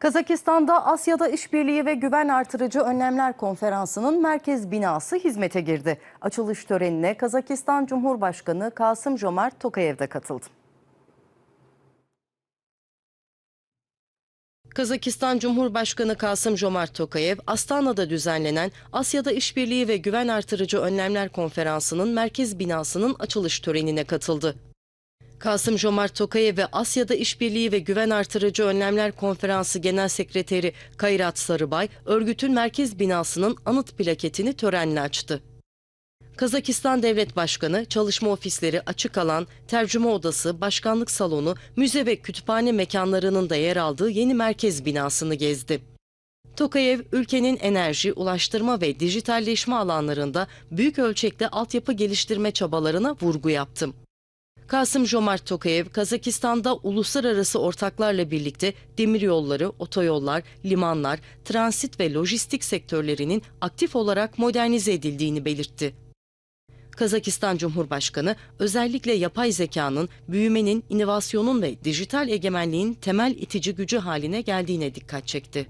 Kazakistan'da Asya'da İşbirliği ve Güven Artırıcı Önlemler Konferansı'nın merkez binası hizmete girdi. Açılış törenine Kazakistan Cumhurbaşkanı Kasım Jomart Tokayev de katıldı. Kazakistan Cumhurbaşkanı Kasım Jomart Tokayev, Astana'da düzenlenen Asya'da İşbirliği ve Güven Artırıcı Önlemler Konferansı'nın merkez binasının açılış törenine katıldı. Kasım Jomart Tokayev ve Asya'da İşbirliği ve Güven Artırıcı Önlemler Konferansı Genel Sekreteri Kayrat Sarıbay, örgütün merkez binasının anıt plaketini törenle açtı. Kazakistan Devlet Başkanı, çalışma ofisleri, açık alan, tercüme odası, başkanlık salonu, müze ve kütüphane mekanlarının da yer aldığı yeni merkez binasını gezdi. Tokayev, ülkenin enerji, ulaştırma ve dijitalleşme alanlarında büyük ölçekte altyapı geliştirme çabalarına vurgu yaptı. Kasım Jomart Tokayev, Kazakistan'da uluslararası ortaklarla birlikte demiryolları, otoyollar, limanlar, transit ve lojistik sektörlerinin aktif olarak modernize edildiğini belirtti. Kazakistan Cumhurbaşkanı özellikle yapay zekanın, büyümenin, inovasyonun ve dijital egemenliğin temel itici gücü haline geldiğine dikkat çekti.